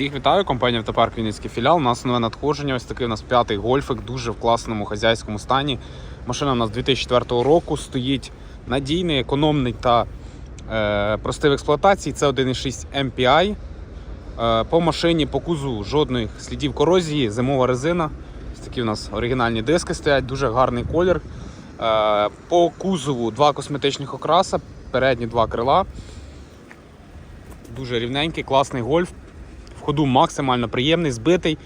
Всіх вітаю, компанія Автопарк Вінницький філіал. У нас нове надходження. Ось такий у нас п'ятий гольфик, дуже в класному хазяйському стані. Машина у нас 2004 року стоїть надійний, економний та е, простий в експлуатації. Це 1.6 MPI. Е, по машині, по кузу жодних слідів корозії, зимова резина. Ось такі у нас оригінальні диски стоять, дуже гарний колір. Е, по кузову два косметичних окраса, передні два крила. Дуже рівненький, класний гольф. В ходу максимально приємний, збитий,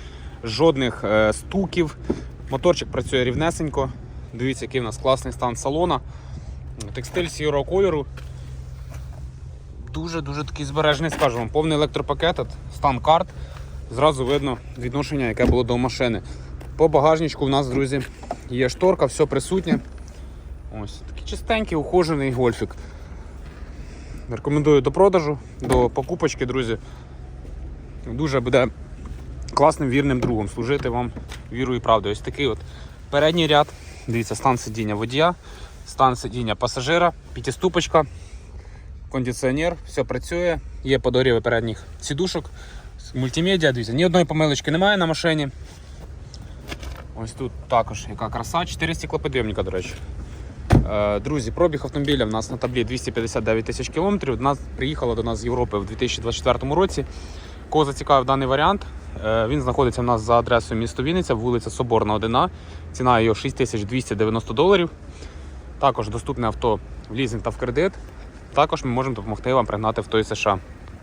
жодних е, стуків. Моторчик працює рівнесенько. Дивіться, який у нас класний стан салона. Текстиль сірого кольору. Дуже-дуже такий збережений, скажу вам. Повний електропакет, стан карт. Зразу видно відношення, яке було до машини. По багажничку у нас, друзі, є шторка, все присутнє. Ось такий чистенький, ухожений гольфік. Рекомендую до продажу, до покупочки, друзі. Дуже буде класним вірним другом служити вам вірою і правдою. Ось такий от передній ряд. Дивіться, стан сидіння водія, стан сидіння пасажира, п'ятиступочка, кондиціонер, все працює, є подогріви передніх сідушок, мультимедіа, дивіться, ні одної помилочки немає на машині. Ось тут також яка краса, 4 стеклоподйомника, до речі. Е, Друзі, пробіг автомобіля в нас на таблі 259 тисяч кілометрів. Приїхала до нас з Європи в 2024 році. Кого зацікавив даний варіант, е, він знаходиться в нас за адресою місто Вінниця, вулиця Соборна 1. Ціна його 6290 доларів. Також доступне авто в лізинг та в кредит. Також ми можемо допомогти вам пригнати в той США.